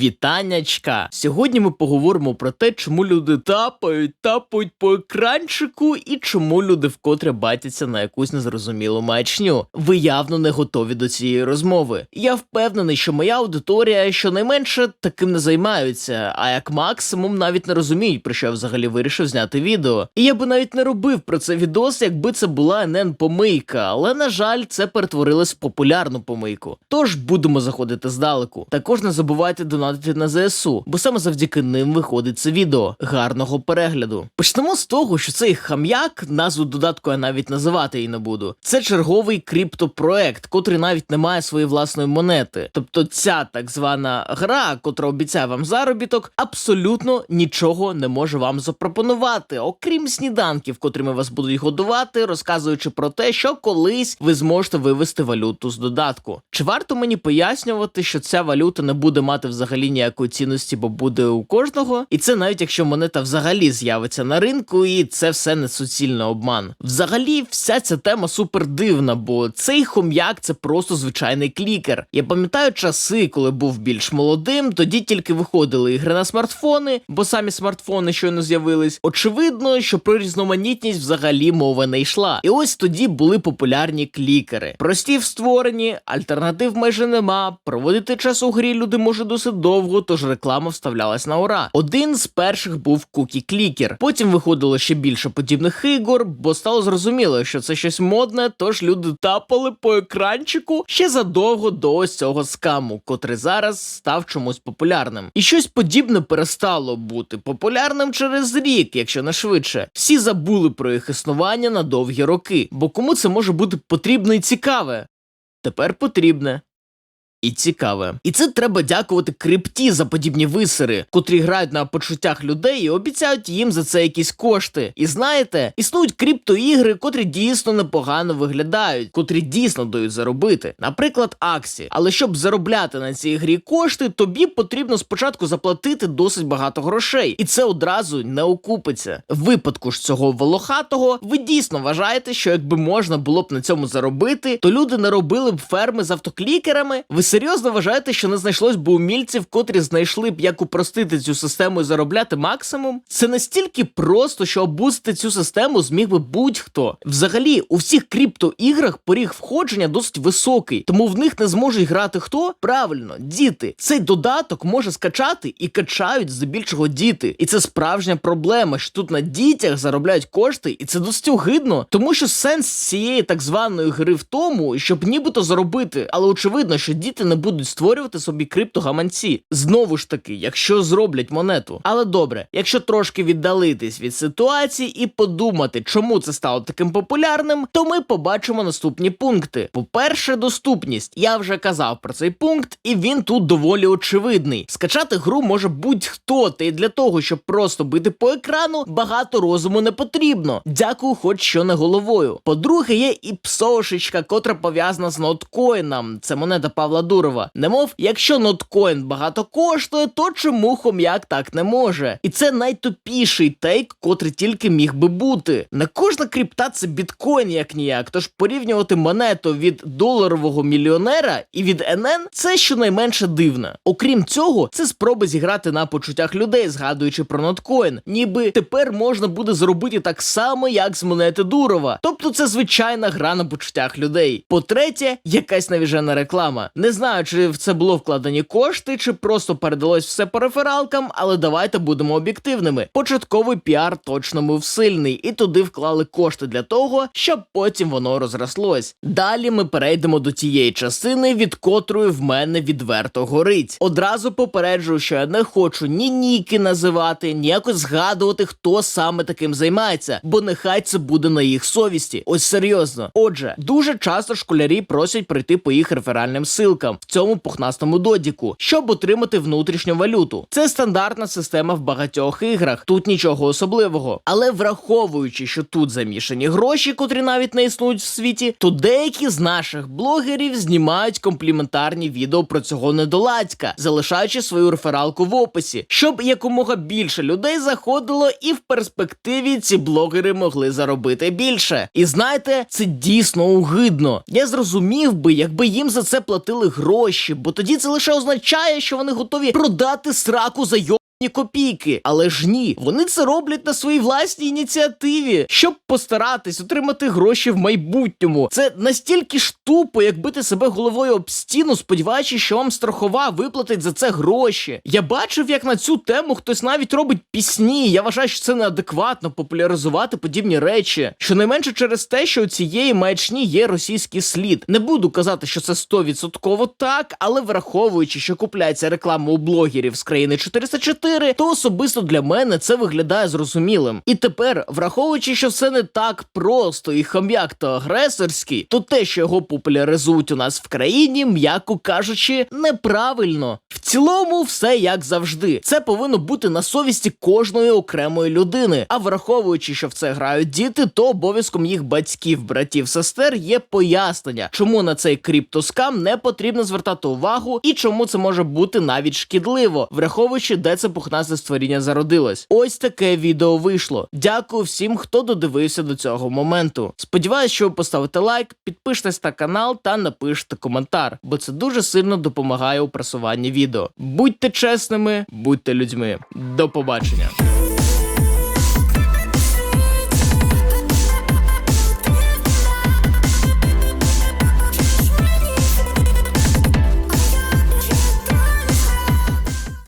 Вітаннячка! Сьогодні ми поговоримо про те, чому люди тапають, тапають по екранчику, і чому люди вкотре батяться на якусь незрозумілу маячню. Ви явно не готові до цієї розмови. Я впевнений, що моя аудиторія щонайменше таким не займаються, а як максимум навіть не розуміють, про що я взагалі вирішив зняти відео. І я би навіть не робив про це відос, якби це була НН помийка, але на жаль, це перетворилось в популярну помийку. Тож будемо заходити здалеку. Також не забувайте донатити на ЗСУ, бо саме завдяки ним виходить це відео. Гарного перегляду. Почнемо з того, що цей хам'як, назву додатку я навіть називати її не буду. Це черговий криптопроект, котрий навіть не має своєї власної монети. Тобто ця так звана гра, котра обіцяє вам заробіток, абсолютно нічого не може вам запропонувати, окрім сніданків, котрими вас будуть годувати, розказуючи про те, що колись ви зможете вивести валюту з додатку. Чи варто мені пояснювати, що ця валюта не буде мати взагалі ніякої цінності, бо буде у кожного? І це навіть якщо монета взагалі з'явиться на ринку, і це все не суцільний обман. Взагалі, вся ця тема супер дивна, бо цей хом'як це просто звичайний клікер. Я пам'ятаю часи, коли був більш молодим, тоді тільки виходили ігри на смартфони, бо самі смартфони щойно з'явились. Очевидно, що про різноманітність взагалі мова не йшла. І ось тоді були популярні клікери. Прості в створенні, альтернатив майже нема. Проводити час у грі люди може досить довго, тож реклама вставлялась на ура. Один з перших був Cookie Clicker. Потім виходило ще більше подібних ігор, бо стало зрозуміло, що це щось модне, тож люди тапали по екранчику ще задовго до ось цього скаму, котрий зараз став чомусь популярним. І щось подібне перестало бути популярним через рік, якщо не швидше. Всі забули про їх існування на довгі роки, бо кому це може бути потрібно і цікаве? Тепер потрібне. І цікаве. І це треба дякувати крипті за подібні висери, котрі грають на почуттях людей і обіцяють їм за це якісь кошти. І знаєте, існують криптоігри, котрі дійсно непогано виглядають, котрі дійсно дають заробити. Наприклад, Аксі. Але щоб заробляти на цій грі кошти, тобі потрібно спочатку заплатити досить багато грошей, і це одразу не окупиться. В випадку ж цього волохатого, ви дійсно вважаєте, що якби можна було б на цьому заробити, то люди не робили б ферми з автоклікерами. Ви серйозно вважаєте, що не знайшлось би умільців, котрі знайшли б, як упростити цю систему і заробляти максимум? Це настільки просто, що обузити цю систему зміг би будь-хто. Взагалі, у всіх криптоіграх поріг входження досить високий, тому в них не зможуть грати хто? Правильно, діти. Цей додаток може скачати і качають здебільшого діти. І це справжня проблема, що тут на дітях заробляють кошти, і це досить огидно, тому що сенс цієї так званої гри в тому, щоб нібито заробити, але очевидно, що діти не будуть створювати собі криптогаманці. Знову ж таки, якщо зроблять монету. Але добре, якщо трошки віддалитись від ситуації і подумати, чому це стало таким популярним, то ми побачимо наступні пункти. По-перше, доступність. Я вже казав про цей пункт, і він тут доволі очевидний. Скачати гру може будь-хто, та й для того, щоб просто бити по екрану, багато розуму не потрібно. Дякую, хоч що не головою. По-друге, є і псошечка, котра пов'язана з ноткоїном. Це монета Павла Дурова. Немов, якщо ноткоін багато коштує, то чому хом'як так не може? І це найтупіший тейк, котрий тільки міг би бути. Не кожна крипта це біткоін, як ніяк. Тож порівнювати монету від доларового мільйонера і від НН це щонайменше дивно. Окрім цього, це спроби зіграти на почуттях людей, згадуючи про ноткоін. Ніби тепер можна буде зробити так само, як з монети Дурова. Тобто це звичайна гра на почуттях людей. По-третє, якась навіжена реклама. Не знаю, чи в це було вкладені кошти, чи просто передалось все по рефералкам, але давайте будемо об'єктивними. Початковий піар точно був сильний, і туди вклали кошти для того, щоб потім воно розрослось. Далі ми перейдемо до тієї частини, від котрої в мене відверто горить. Одразу попереджую, що я не хочу ні ніки називати, ні якось згадувати, хто саме таким займається, бо нехай це буде на їх совісті. Ось серйозно. Отже, дуже часто школярі просять прийти по їх реферальним силкам в цьому пухнастому додіку, щоб отримати внутрішню валюту. Це стандартна система в багатьох іграх. Тут нічого особливого. Але враховуючи, що тут замішані гроші, котрі навіть не існують в світі, то деякі з наших блогерів знімають компліментарні відео про цього недоладька, залишаючи свою рефералку в описі, щоб якомога більше людей заходило, і в перспективі ці блогери могли заробити більше. І знаєте, це дійсно угидно. Я зрозумів би, якби їм за це платили гроші, бо тоді це лише означає, що вони готові продати сраку за йо. Копійки, але ж ні, вони це роблять на своїй власній ініціативі, щоб постаратись отримати гроші в майбутньому. Це настільки ж тупо, як бити себе головою об стіну, сподіваючись, що вам страхова виплатить за це гроші. Я бачив, як на цю тему хтось навіть робить пісні. Я вважаю, що це неадекватно популяризувати подібні речі. Щонайменше через те, що у цієї маячні є російський слід. Не буду казати, що це 100% так, але враховуючи, що купляється реклама у блогерів з країни 404, то особисто для мене це виглядає зрозумілим. І тепер, враховуючи, що все не так просто і хам'як та агресорський, то те, що його популяризують у нас в країні, м'яко кажучи, неправильно. В цілому, все як завжди. Це повинно бути на совісті кожної окремої людини. А враховуючи, що в це грають діти, то обов'язком їх батьків, братів, сестер є пояснення, чому на цей криптоскам не потрібно звертати увагу і чому це може бути навіть шкідливо, враховуючи, де це пухнасте створіння зародилось. Ось таке відео вийшло. Дякую всім, хто додивився до цього моменту. Сподіваюсь, що ви поставите лайк, підпишетесь на канал та напишете коментар, бо це дуже сильно допомагає у просуванні відео. Будьте чесними, будьте людьми. До побачення.